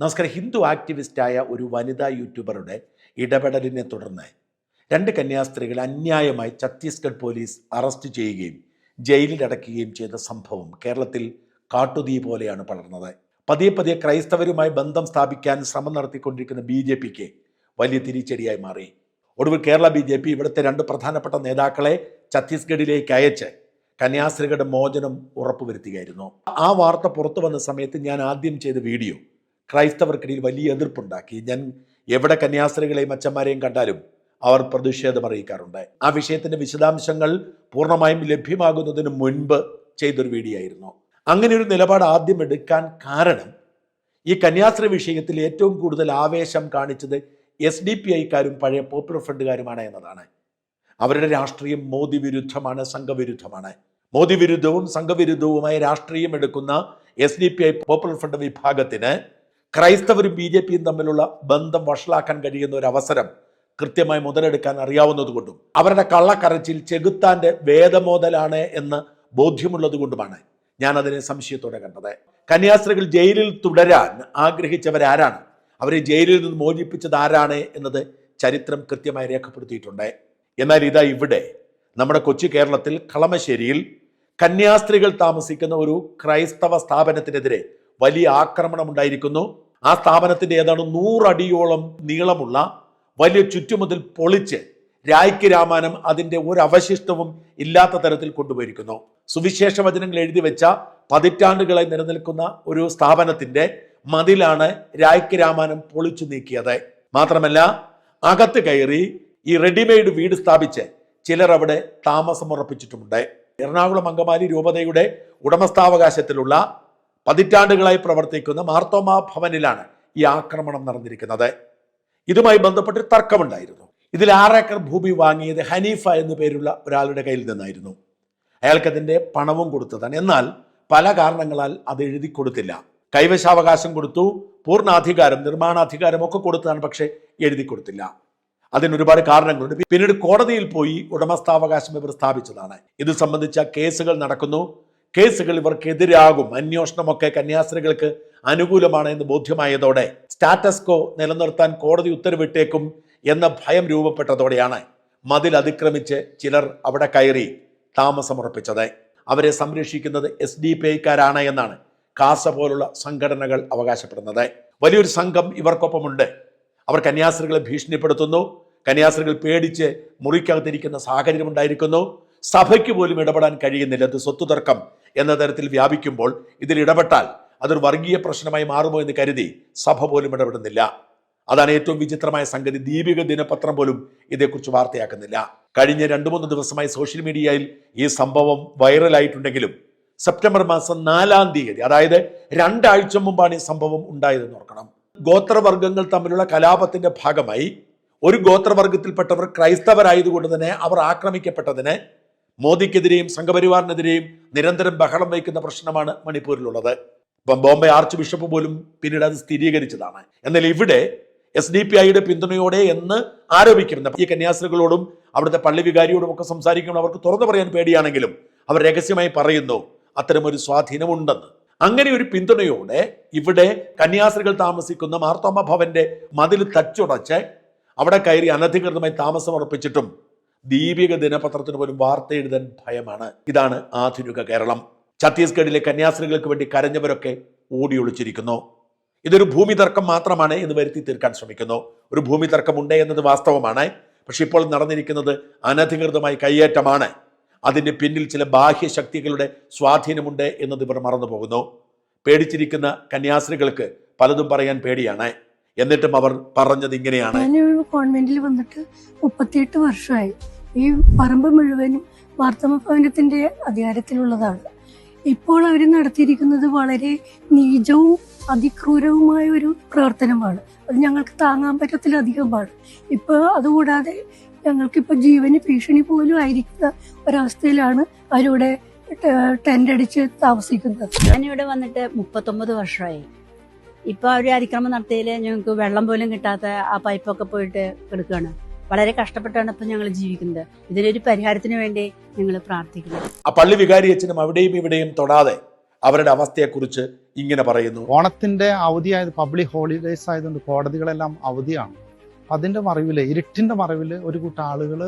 നമസ്കാരം. ഹിന്ദു ആക്ടിവിസ്റ്റായ ഒരു വനിതാ യൂട്യൂബറുടെ ഇടപെടലിനെ തുടർന്ന് രണ്ട് കന്യാസ്ത്രീകളെ അന്യായമായി ഛത്തീസ്ഗഡ് പോലീസ് അറസ്റ്റ് ചെയ്യുകയും ജയിലിൽ അടയ്ക്കുകയും ചെയ്ത സംഭവം കേരളത്തിൽ കാട്ടുതീ പോലെയാണ് പടർന്നത്. പതിയെ പതിയെ ക്രൈസ്തവരുമായി ബന്ധം സ്ഥാപിക്കാൻ ശ്രമം നടത്തിക്കൊണ്ടിരിക്കുന്ന ബി ജെ പിക്ക് വലിയ തിരിച്ചടിയായി മാറി. ഒടുവിൽ കേരള ബി ജെ പി ഇവിടുത്തെ രണ്ട് പ്രധാനപ്പെട്ട നേതാക്കളെ ഛത്തീസ്ഗഡിലേക്ക് അയച്ച് കന്യാസ്ത്രീകളുടെ മോചനം ഉറപ്പുവരുത്തുകയായിരുന്നു. ആ വാർത്ത പുറത്തു വന്ന സമയത്ത് ഞാൻ ആദ്യം ചെയ്ത വീഡിയോ ക്രൈസ്തവർക്കിടയിൽ വലിയ എതിർപ്പുണ്ടാക്കി. ഞാൻ എവിടെ കന്യാസ്ത്രീകളെയും അച്ഛന്മാരെയും കണ്ടാലും അവർ പ്രതിഷേധം അറിയിക്കാറുണ്ട്. ആ വിഷയത്തിന്റെ വിശദാംശങ്ങൾ പൂർണമായും ലഭ്യമാകുന്നതിന് മുൻപ് ചെയ്തൊരു വീഡിയോ ആയിരുന്നു അങ്ങനെ ഒരു നിലപാട് ആദ്യം എടുക്കാൻ കാരണം ഈ കന്യാസ്ത്രീ വിഷയത്തിൽ ഏറ്റവും കൂടുതൽ ആവേശം കാണിച്ചത് എസ് ഡി പി ഐക്കാരും പഴയ പോപ്പുലർ ഫ്രണ്ടുകാരുമാണ് എന്നതാണ്. അവരുടെ രാഷ്ട്രീയം മോദി വിരുദ്ധമാണ് സംഘവിരുദ്ധമാണ്. മോദി വിരുദ്ധവും സംഘവിരുദ്ധവുമായ രാഷ്ട്രീയം എടുക്കുന്ന S D P I popular front വിഭാഗത്തിന് ക്രൈസ്തവരും ബി ജെ പിയും തമ്മിലുള്ള ബന്ധം വഷളാക്കാൻ കഴിയുന്ന ഒരു അവസരം കൃത്യമായി മുതലെടുക്കാൻ അറിയാവുന്നതുകൊണ്ടും അവരുടെ കള്ളക്കരച്ചിൽ ചെകുത്താന്റെ വേദമോതലാണ് എന്ന് ബോധ്യമുള്ളത് കൊണ്ടുമാണ് ഞാൻ അതിനെ സംശയത്തോടെ കണ്ടത്. കന്യാസ്ത്രീകൾ ജയിലിൽ തുടരാൻ ആഗ്രഹിച്ചവരാരാണ്? അവരെ ജയിലിൽ നിന്ന് മോചിപ്പിച്ചത് ആരാണ് എന്നത് ചരിത്രം കൃത്യമായി രേഖപ്പെടുത്തിയിട്ടുണ്ട്. എന്നാൽ ഇതാ ഇവിടെ നമ്മുടെ കൊച്ചു കേരളത്തിൽ കളമശ്ശേരിയിൽ കന്യാസ്ത്രീകൾ താമസിക്കുന്ന ഒരു ക്രൈസ്തവ സ്ഥാപനത്തിനെതിരെ വലിയ ആക്രമണം ഉണ്ടായിരിക്കുന്നു ആ സ്ഥാപനത്തിന്റെ ഏതാണ്ട് നൂറടിയോളം നീളമുള്ള വലിയ ചുറ്റുമുതൽ പൊളിച്ച് രായ്ക്ക് രാമാനം അതിന്റെ ഒരു അവശിഷ്ടവും ഇല്ലാത്ത തരത്തിൽ കൊണ്ടുപോയിരിക്കുന്നു. സുവിശേഷ വചനങ്ങൾ എഴുതി വെച്ച പതിറ്റാണ്ടുകളായി നിലനിൽക്കുന്ന ഒരു സ്ഥാപനത്തിന്റെ മതിലാണ് രായ്ക്ക് രാമാനം പൊളിച്ചു നീക്കിയത്. മാത്രമല്ല അകത്ത് കയറി ഈ റെഡിമെയ്ഡ് വീട് സ്ഥാപിച്ച് ചിലർ അവിടെ താമസം ഉറപ്പിച്ചിട്ടുമുണ്ട് എറണാകുളം അങ്കമാലി രൂപതയുടെ ഉടമസ്ഥാവകാശത്തിലുള്ള പതിറ്റാണ്ടുകളായി പ്രവർത്തിക്കുന്ന മാർത്തോമാ ഭവനിലാണ് ഈ ആക്രമണം നടന്നിരിക്കുന്നത്. ഇതുമായി ബന്ധപ്പെട്ട് തർക്കമുണ്ടായിരുന്നു. ഇതിൽ ആറേക്കർ ഭൂമി വാങ്ങിയത് ഹനീഫ എന്നു പേരുള്ള ഒരാളുടെ കയ്യിൽ നിന്നായിരുന്നു. അയാൾക്കതിന്റെ പണവും കൊടുത്തതാണ്. എന്നാൽ പല കാരണങ്ങളാൽ അത് എഴുതി കൊടുത്തില്ല. കൈവശാവകാശം കൊടുത്തു പൂർണാധികാരം നിർമ്മാണാധികാരം ഒക്കെ കൊടുത്തതാണ് പക്ഷേ എഴുതി കൊടുത്തില്ല. അതിന് ഒരുപാട് കാരണങ്ങളുണ്ട്. പിന്നീട് കോടതിയിൽ പോയി ഉടമസ്ഥാവകാശം ഇവർ സ്ഥാപിച്ചതാണ്. ഇത് സംബന്ധിച്ച കേസുകൾ നടക്കുന്നു. കേസുകൾ ഇവർക്കെതിരാകും. അന്വേഷണമൊക്കെ കന്യാസ്ത്രീകൾക്ക് അനുകൂലമാണ് എന്ന് ബോധ്യമായതോടെ സ്റ്റാറ്റസ്കോ നിലനിർത്താൻ കോടതി ഉത്തരവിട്ടേക്കും എന്ന ഭയം രൂപപ്പെട്ടതോടെയാണ് മതിൽ അതിക്രമിച്ച് ചിലർ അവിടെ കയറി താമസമുറപ്പിച്ചത്. അവരെ സംരക്ഷിക്കുന്നത് എസ് ഡി പി ഐക്കാരാണ് എന്നാണ് കാസ പോലുള്ള സംഘടനകൾ അവകാശപ്പെടുന്നത്. വലിയൊരു സംഘം ഇവർക്കൊപ്പമുണ്ട്. അവർ കന്യാസ്ത്രീകളെ ഭീഷണിപ്പെടുത്തുന്നു. കന്യാസ്ത്രീകൾ പേടിച്ച് മുറിക്കകത്തിരിക്കുന്ന സാഹചര്യം ഉണ്ടായിരിക്കുന്നു. സഭയ്ക്ക് പോലും ഇടപെടാൻ കഴിയുന്നില്ല. അത് സ്വത്തു തർക്കം എന്ന തരത്തിൽ വ്യാപിക്കുമ്പോൾ ഇതിൽ ഇടപെട്ടാൽ അതൊരു വർഗീയ പ്രശ്നമായി മാറുമോ എന്ന് കരുതി സഭ പോലും ഇടപെടുന്നില്ല. അതാണ് ഏറ്റവും വിചിത്രമായ സംഗതി. ദീപിക ദിനപത്രം പോലും ഇതേക്കുറിച്ച് വാർത്തയാക്കുന്നില്ല. കഴിഞ്ഞ രണ്ടു മൂന്ന് ദിവസമായി സോഷ്യൽ മീഡിയയിൽ ഈ സംഭവം വൈറലായിട്ടുണ്ടെങ്കിലും സെപ്റ്റംബർ മാസം നാലാം തീയതി അതായത് രണ്ടാഴ്ച മുമ്പാണ് ഈ സംഭവം ഉണ്ടായതെന്ന് ഓർക്കണം. ഗോത്രവർഗങ്ങൾ തമ്മിലുള്ള കലാപത്തിന്റെ ഭാഗമായി ഒരു ഗോത്രവർഗത്തിൽപ്പെട്ടവർ ക്രൈസ്തവരായതുകൊണ്ട് തന്നെ അവർ ആക്രമിക്കപ്പെട്ടതിന് മോദിക്കെതിരെയും സംഘപരിവാറിനെതിരെയും നിരന്തരം ബഹളം വയ്ക്കുന്ന പ്രശ്നമാണ് മണിപ്പൂരിലുള്ളത്. ഇപ്പം ബോംബെ ആർച്ച് ബിഷപ്പ് പോലും പിന്നീട് അത് സ്ഥിരീകരിച്ചതാണ്. എന്നാൽ ഇവിടെ എസ് ഡി പി ഐയുടെ പിന്തുണയോടെ എന്ന് ആരോപിക്കുന്ന ഈ കന്യാസ്ത്രീകളോടും അവിടുത്തെ പള്ളി വികാരിയോടും ഒക്കെ സംസാരിക്കുമ്പോൾ അവർക്ക് തുറന്നു പറയാൻ പേടിയാണെങ്കിലും അവർ രഹസ്യമായി പറയുന്നു അത്തരമൊരു സ്വാധീനമുണ്ടെന്ന്. അങ്ങനെ ഒരു പിന്തുണയോടെ ഇവിടെ കന്യാസ്ത്രീകൾ താമസിക്കുന്ന മാർത്തോമ ഭവന്റെ മതിൽ തച്ചുടച്ച് അവിടെ കയറി അനധികൃതമായി താമസം ഉറപ്പിച്ചിട്ടും ദീപിക ദിനപത്രത്തിന് പോലും വാർത്ത എഴുതാൻ ഭയമാണ്. ഇതാണ് ആധുനിക കേരളം. ഛത്തീസ്ഗഡിലെ കന്യാസ്ത്രീകൾക്ക് വേണ്ടി കരഞ്ഞവരൊക്കെ ഓടിയൊളിച്ചിരിക്കുന്നു ഇതൊരു ഭൂമി തർക്കം മാത്രമാണ് എന്ന് വരുത്തി തീർക്കാൻ ശ്രമിക്കുന്നു. ഒരു ഭൂമി തർക്കമുണ്ട് എന്നത് വാസ്തവമാണ്. പക്ഷെ ഇപ്പോൾ നടന്നിരിക്കുന്നത് അനധികൃതമായി കയ്യേറ്റമാണ്. അതിന് പിന്നിൽ ചില ബാഹ്യ ശക്തികളുടെ സ്വാധീനമുണ്ട് എന്നത് ഇവർ മറന്നു പോകുന്നു പേടിച്ചിരിക്കുന്ന കന്യാസ്ത്രീകൾക്ക് പലതും പറയാൻ പേടിയാണ്. എന്നിട്ടും അവർ പറഞ്ഞത് ഇങ്ങനെയാണ്. കോൺവെന്റിൽ വന്നിട്ട് മുപ്പത്തിയെട്ട് വർഷമായി. ഈ പറമ്പ് മുഴുവനും വാർത്തമ ഭവനത്തിന്റെ അധികാരത്തിലുള്ളതാണ്. ഇപ്പോൾ അവർ നടത്തിയിരിക്കുന്നത് വളരെ നീചവും അതിക്രൂരവുമായ ഒരു പ്രവർത്തനമാണ്. അത് ഞങ്ങൾക്ക് താങ്ങാൻ പറ്റത്തിലധികമാണ് ഇപ്പോൾ അതുകൂടാതെ ഞങ്ങൾക്കിപ്പോൾ ജീവന് ഭീഷണി പോലും ആയിരിക്കുന്ന ഒരവസ്ഥയിലാണ് അവരിവിടെ ടെന്റ് അടിച്ച് താമസിക്കുന്നത്. ഞാനിവിടെ വന്നിട്ട് മുപ്പത്തൊമ്പത് വർഷമായി. ഇപ്പോൾ അവർ അതിക്രമം നടത്തിയതിൽ ഞങ്ങൾക്ക് വെള്ളം പോലും കിട്ടാത്ത ആ പൈപ്പൊക്കെ പോയിട്ട് എടുക്കുകയാണ് വളരെ കഷ്ടപ്പെട്ടാണ് ഇപ്പൊ ഞങ്ങൾ ജീവിക്കുന്നത്. ഇതിനൊരു പരിഹാരത്തിന് വേണ്ടി ഞങ്ങൾ പ്രാർത്ഥിക്കുന്നു. ആ പള്ളി വികാരി അച്ഛനും അവിടെയും ഇവിടെയും തൊടാതെ അവരുടെ അവസ്ഥയെക്കുറിച്ച് ഇങ്ങനെ പറയുന്നു. ഓണത്തിന്റെ അവധിയായത് പബ്ലിക് ഹോളിഡേസ് ആയതുകൊണ്ട് കോടതികളെല്ലാം അവധിയാണ്. അതിന്റെ മറവിൽ ഇരുട്ടിന്റെ മറവിൽ ഒരു കൂട്ടം ആളുകൾ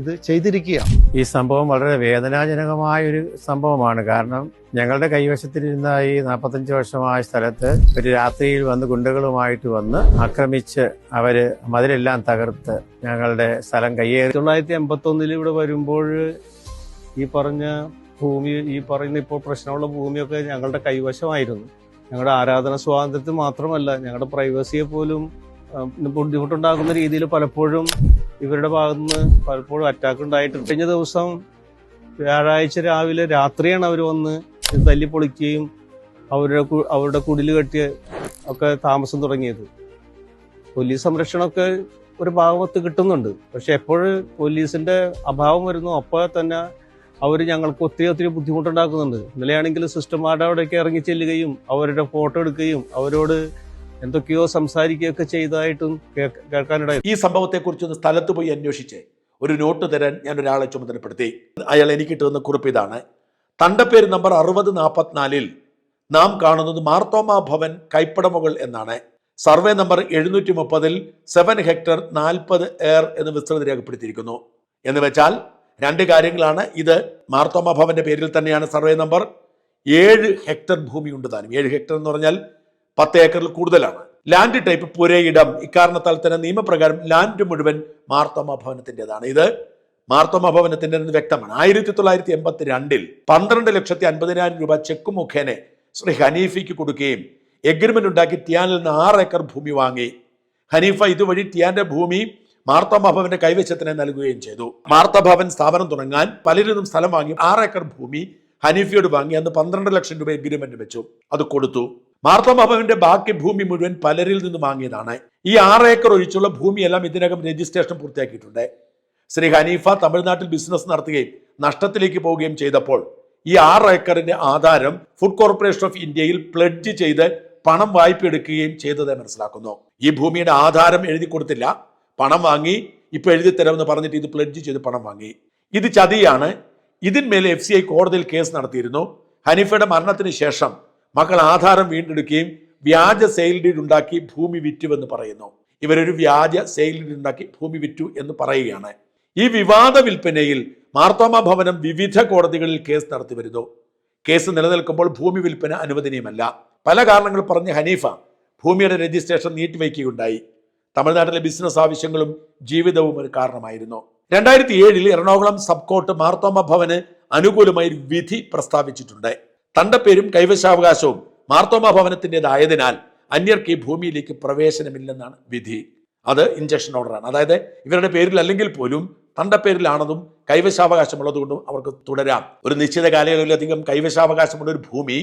ഇത് ചെയ്തിരിക്കുകയാണ്. ഈ സംഭവം വളരെ വേദനാജനകമായ ഒരു സംഭവമാണ്. കാരണം ഞങ്ങളുടെ കൈവശത്തിലിരുന്ന ഈ നാൽപ്പത്തഞ്ച് വർഷമായ സ്ഥലത്ത് ഒരു രാത്രിയിൽ വന്ന് ഗുണ്ടകളുമായിട്ട് വന്ന് ആക്രമിച്ച് അവർ മതിലെല്ലാം തകർത്ത് ഞങ്ങളുടെ സ്ഥലം കയ്യേറി. തൊള്ളായിരത്തി എൺപത്തി ഒന്നിൽ ഇവിടെ വരുമ്പോൾ ഈ പറഞ്ഞ ഭൂമി ഈ പറയുന്ന ഇപ്പോൾ പ്രശ്നമുള്ള ഭൂമിയൊക്കെ ഞങ്ങളുടെ കൈവശമായിരുന്നു. ഞങ്ങളുടെ ആരാധന സ്വാതന്ത്ര്യത്തിൽ മാത്രമല്ല ഞങ്ങളുടെ പ്രൈവസിയെ പോലും ബുദ്ധിമുട്ടുണ്ടാക്കുന്ന രീതിയിൽ പലപ്പോഴും ഇവരുടെ ഭാഗത്തുനിന്ന് പലപ്പോഴും അറ്റാക്ക് ഉണ്ടായിട്ടുണ്ട്. കഴിഞ്ഞ ദിവസം വ്യാഴാഴ്ച രാവിലെ രാത്രിയാണ് അവർ വന്ന് തല്ലി പൊളിക്കുകയും അവരുടെ അവരുടെ കുടിൽ കെട്ടി ഒക്കെ താമസം തുടങ്ങിയത്. പോലീസ് സംരക്ഷണമൊക്കെ ഒരു ഭാഗത്ത് കിട്ടുന്നുണ്ട്. പക്ഷെ എപ്പോഴും പോലീസിന്റെ അഭാവം വരുന്നു അപ്പോൾ തന്നെ അവർ ഞങ്ങൾക്ക് ഒത്തിരി ഒത്തിരി ബുദ്ധിമുട്ടുണ്ടാക്കുന്നുണ്ട്. ഇന്നലെയാണെങ്കിൽ സിസ്റ്റർമാരുടെ അവിടേക്ക് ഇറങ്ങി ചെല്ലുകയും അവരുടെ ഫോട്ടോ എടുക്കുകയും അവരോട് എന്തൊക്കെയോ സംസാരിക്കുകയൊക്കെ ചെയ്തതായിട്ടും കേൾക്ക- കേൾക്കാനിടയായി. ഈ സംഭവത്തെക്കുറിച്ച് ഒന്ന് സ്ഥലത്ത് പോയി അന്വേഷിച്ച്. ഒരു നോട്ട് തരാൻ ഞാൻ ഒരാളെ ചുമതലപ്പെടുത്തി. അയാൾ എനിക്ക് കിട്ടുന്ന കുറിപ്പ് ഇതാണ്. തണ്ടപ്പേര് നമ്പർ അറുപത് നാൽപ്പത്തിനാലിൽ നാം കാണുന്നത് മാർത്തോമ ഭവൻ കൈപ്പടമുകൾ എന്നാണ്. സർവേ നമ്പർ എഴുന്നൂറ്റി മുപ്പതിൽ സെവൻ ഹെക്ടർ നാൽപ്പത് എയർ എന്ന് വിസ്തൃതി രേഖപ്പെടുത്തിയിരിക്കുന്നു. എന്ന് വെച്ചാൽ രണ്ട് കാര്യങ്ങളാണ്. ഇത് മാർത്തോമ ഭവന്റെ പേരിൽ തന്നെയാണ് സർവേ നമ്പർ. ഏഴ് ഹെക്ടർ ഭൂമിയുണ്ട് താനും. ഏഴ് ഹെക്ടർ എന്ന് പറഞ്ഞാൽ പത്ത് ഏക്കറിൽ കൂടുതലാണ്. ലാൻഡ് ടൈപ്പ് പുരയിടം. ഇക്കാരണത്താൽ തന്നെ നിയമപ്രകാരം ലാൻഡ് മുഴുവൻ മാർത്തോമ ഭവനത്തിന്റെതാണ്. ഇത് മാർത്തോമ ഭവനത്തിന്റെ വ്യക്തമാണ്. ആയിരത്തി തൊള്ളായിരത്തി എൺപത്തി രണ്ടിൽ പന്ത്രണ്ട് ലക്ഷത്തി അൻപതിനായിരം രൂപ ചെക്ക് മുഖേന ശ്രീ ഹനീഫയ്ക്ക് കൊടുക്കുകയും എഗ്രിമെന്റ് ഉണ്ടാക്കി ടിയാനിൽ നിന്ന് ആറ് ഏക്കർ ഭൂമി വാങ്ങി. ഹനീഫ ഇതുവഴി ടിയാന്റെ ഭൂമി മാർത്തോമ ഭവന്റെ കൈവശത്തിന് നൽകുകയും ചെയ്തു. മാർത്ത ഭവൻ സ്ഥാപനം തുടങ്ങാൻ നിന്നും സ്ഥലം വാങ്ങി ആറ് ഏക്കർ ഭൂമി ഹനീഫയോട് വാങ്ങി അന്ന് പന്ത്രണ്ട് ലക്ഷം രൂപ എഗ്രിമെന്റ് വെച്ചു. അത് കൊടുത്തു. മാർത്തോമ ഭവന്റെ ബാക്കി ഭൂമി മുഴുവൻ പലരിൽ നിന്ന് വാങ്ങിയതാണ്. ഈ ആറ് ഏക്കർ ഒഴിച്ചുള്ള ഭൂമിയെല്ലാം ഇതിനകം രജിസ്ട്രേഷൻ പൂർത്തിയാക്കിയിട്ടുണ്ട്. ശ്രീ ഹനീഫ തമിഴ്നാട്ടിൽ ബിസിനസ് നടത്തുകയും നഷ്ടത്തിലേക്ക് പോവുകയും ചെയ്തപ്പോൾ ഈ ആറ് ഏക്കറിന്റെ ആധാരം ഫുഡ് കോർപ്പറേഷൻ ഓഫ് ഇന്ത്യയിൽ പ്ലഡ്ജ് ചെയ്ത് പണം വായ്പ എടുക്കുകയും ചെയ്തത് മനസ്സിലാക്കുന്നു. ഈ ഭൂമിയുടെ ആധാരം എഴുതി കൊടുത്തില്ല. പണം വാങ്ങി ഇപ്പൊ എഴുതി തരാമെന്ന് പറഞ്ഞിട്ട് ഇത് പ്ലഡ്ജ് ചെയ്ത് പണം വാങ്ങി. ഇത് ചതിയാണ്. ഇതിന്മേൽ എഫ് സി ഐ കോടതിയിൽ കേസ് നടത്തിയിരുന്നു. ഹനീഫയുടെ മരണത്തിന് ശേഷം മക്കൾ ആധാരം വീണ്ടെടുക്കുകയും വ്യാജ സെയിൽ ഡീഡ് ഉണ്ടാക്കി ഭൂമി വിറ്റുവെന്ന് പറയുന്നു. ഇവരൊരു വ്യാജ സെയിൽ ഡീഡ് ഉണ്ടാക്കി ഭൂമി വിറ്റു എന്ന് പറയുകയാണ്. ഈ വിവാദ വിൽപ്പനയിൽ മാർത്തോമ ഭവനം വിവിധ കോടതികളിൽ കേസ് നടത്തി വരുന്നു. കേസ് നിലനിൽക്കുമ്പോൾ ഭൂമി വിൽപ്പന അനുവദനീയമല്ല. പല കാരണങ്ങൾ പറഞ്ഞ് ഹനീഫ ഭൂമിയുടെ രജിസ്ട്രേഷൻ നീട്ടിവയ്ക്കുകയുണ്ടായി. തമിഴ്നാട്ടിലെ ബിസിനസ് ആവശ്യങ്ങളും ജീവിതവും ഒരു കാരണമായിരുന്നു. രണ്ടായിരത്തി ഏഴിൽ എറണാകുളം സബ് കോർട്ട് മാർത്തോമ ഭവന് അനുകൂലമായി വിധി പ്രസ്താവിച്ചിട്ടുണ്ട്. തണ്ടപ്പേരും കൈവശാവകാശവും മാർത്തോമ ഭവനത്തിന്റെതായതിനാൽ അന്യർക്ക് ഈ ഭൂമിയിലേക്ക് പ്രവേശനമില്ലെന്നാണ് വിധി. അത് ഇഞ്ചക്ഷൻ ഓർഡറാണ് അതായത് ഇവരുടെ പേരിൽ അല്ലെങ്കിൽ പോലും തന്റെ പേരിലാണതും കൈവശാവകാശമുള്ളതുകൊണ്ടും അവർക്ക് തുടരാം. ഒരു നിശ്ചിത കാലയളവിലധികം കൈവശാവകാശമുള്ള ഒരു ഭൂമി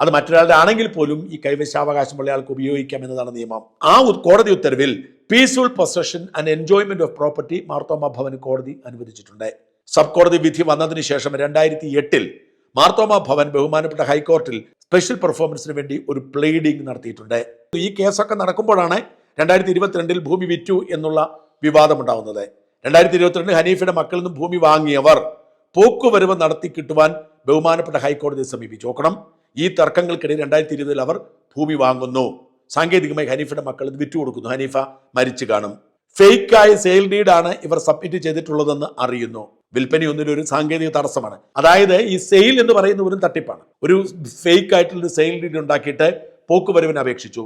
അത് മറ്റൊരാളുടെ ആണെങ്കിൽ പോലും ഈ കൈവശാവകാശമുള്ള ആൾക്ക് ഉപയോഗിക്കാം എന്നതാണ് നിയമം. ആ കോടതി ഉത്തരവിൽ peaceful possession and enjoyment of property Marthoma Bhavan കോടതി അനുവദിച്ചിട്ടുണ്ട്. സബ് കോടതി വിധി വന്നതിന് ശേഷം രണ്ടായിരത്തി എട്ടിൽ മാർത്തോമ ഭവൻ ബഹുമാനപ്പെട്ട ഹൈക്കോർട്ടിൽ സ്പെഷ്യൽ പെർഫോമൻസിന് വേണ്ടി ഒരു പ്ലേഡിംഗ് നടത്തിയിട്ടുണ്ട്. ഈ കേസൊക്കെ നടക്കുമ്പോഴാണ് രണ്ടായിരത്തി ഇരുപത്തിരണ്ടിൽ ഭൂമി വിറ്റു എന്നുള്ള വിവാദമുണ്ടാവുന്നത്. രണ്ടായിരത്തി ഇരുപത്തിരണ്ടിൽ ഹനീഫയുടെ മക്കളിൽ നിന്നും ഭൂമി വാങ്ങിയവർ പോക്കുവരവ് നടത്തി കിട്ടുവാൻ ബഹുമാനപ്പെട്ട ഹൈക്കോടതിയെ സമീപിച്ചു. നോക്കണം. ഈ തർക്കങ്ങൾക്കിടയിൽ രണ്ടായിരത്തി ഇരുപതിൽ അവർ ഭൂമി വാങ്ങുന്നു. സാങ്കേതികമായി ഹനീഫയുടെ മക്കൾ ഇത് വിറ്റു കൊടുക്കുന്നു. ഹനീഫ മരിച്ചു കാണും. ഫേക്കായ സെയിൽ ഡീഡാണ് ഇവർ സബ്മിറ്റ് ചെയ്തിട്ടുള്ളതെന്ന് അറിയുന്നു. വിൽപ്പനയൊന്നിൽ ഒരു സാങ്കേതിക തടസ്സമാണ്. അതായത് ഈ സെയിൽ എന്ന് പറയുന്ന ഒരു തട്ടിപ്പാണ്. ഒരു ഫേക്ക് ആയിട്ടുള്ള സെയിൽ ഡീഡ് ഉണ്ടാക്കിയിട്ട് പോക്കുവരവിന് അപേക്ഷിച്ചു.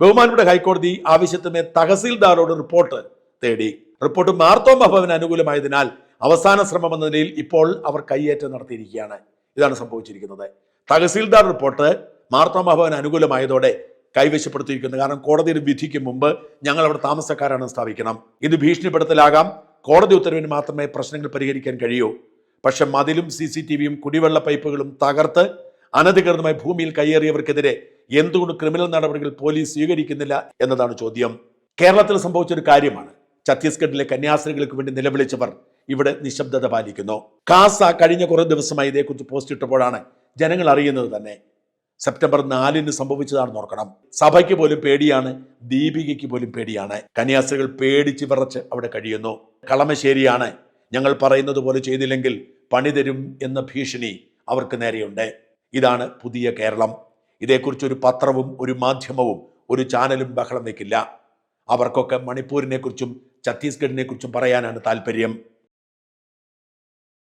ബഹുമാനപ്പെട്ട ഹൈക്കോടതി ആവശ്യത്തിന് തഹസീൽദാരോട് റിപ്പോർട്ട് തേടി. റിപ്പോർട്ട് മാർത്തോമ ഭവന് അനുകൂലമായതിനാൽ അവസാന ശ്രമം എന്ന നിലയിൽ ഇപ്പോൾ അവർ കയ്യേറ്റം നടത്തിയിരിക്കുകയാണ്. ഇതാണ് സംഭവിച്ചിരിക്കുന്നത്. തഹസീൽദാർ റിപ്പോർട്ട് മാർത്തോമ ഭവന് അനുകൂലമായതോടെ കൈവശപ്പെടുത്തിയിരിക്കുന്നത് കാരണം കോടതിയുടെ വിധിക്ക് മുമ്പ് ഞങ്ങൾ അവിടെ താമസക്കാരാണ് സ്ഥാപിക്കണം. ഇത് ഭീഷണിപ്പെടുത്തലാകാം. കോടതി ഉത്തരവിന് മാത്രമേ പ്രശ്നങ്ങൾ പരിഹരിക്കാൻ കഴിയൂ. പക്ഷെ മതിലും സി സി ടി വിയും കുടിവെള്ള പൈപ്പുകളും തകർത്ത് അനധികൃതമായി ഭൂമിയിൽ കയ്യേറിയവർക്കെതിരെ എന്തുകൊണ്ട് ക്രിമിനൽ നടപടികൾ പോലീസ് സ്വീകരിക്കുന്നില്ല എന്നതാണ് ചോദ്യം. കേരളത്തിൽ സംഭവിച്ച ഒരു കാര്യമാണ്. ഛത്തീസ്ഗഡിലെ കന്യാസ്ത്രീകൾക്ക് വേണ്ടി നിലവിളിച്ചവർ ഇവിടെ നിശബ്ദത പാലിക്കുന്നു. കാസ കഴിഞ്ഞ കുറേ ദിവസമായി ഇതേക്കുറിച്ച് പോസ്റ്റ് ഇട്ടപ്പോഴാണ് ജനങ്ങൾ അറിയുന്നത് തന്നെ. സെപ്റ്റംബർ നാലിന് സംഭവിച്ചതാണെന്ന് ഓർക്കണം. സഭയ്ക്ക് പോലും പേടിയാണ് ദീപികയ്ക്ക് പോലും പേടിയാണ്. കന്യാസ്ത്രീകൾ പേടിച്ച് വിറച്ച് അവിടെ കഴിയുന്നു. കളമശ്ശേരിയാണ്. ഞങ്ങൾ പറയുന്നത് പോലെ ചെയ്തില്ലെങ്കിൽ പണി തരും എന്ന ഭീഷണി അവർക്ക് നേരെയുണ്ട്. ഇതാണ് പുതിയ കേരളം. ഇതേക്കുറിച്ച് ഒരു പത്രവും ഒരു മാധ്യമവും ഒരു ചാനലും ബഹളം വയ്ക്കില്ല. അവർക്കൊക്കെ മണിപ്പൂരിനെക്കുറിച്ചും കുറിച്ചും ഛത്തീസ്ഗഡിനെ കുറിച്ചും പറയാനാണ് താല്പര്യം.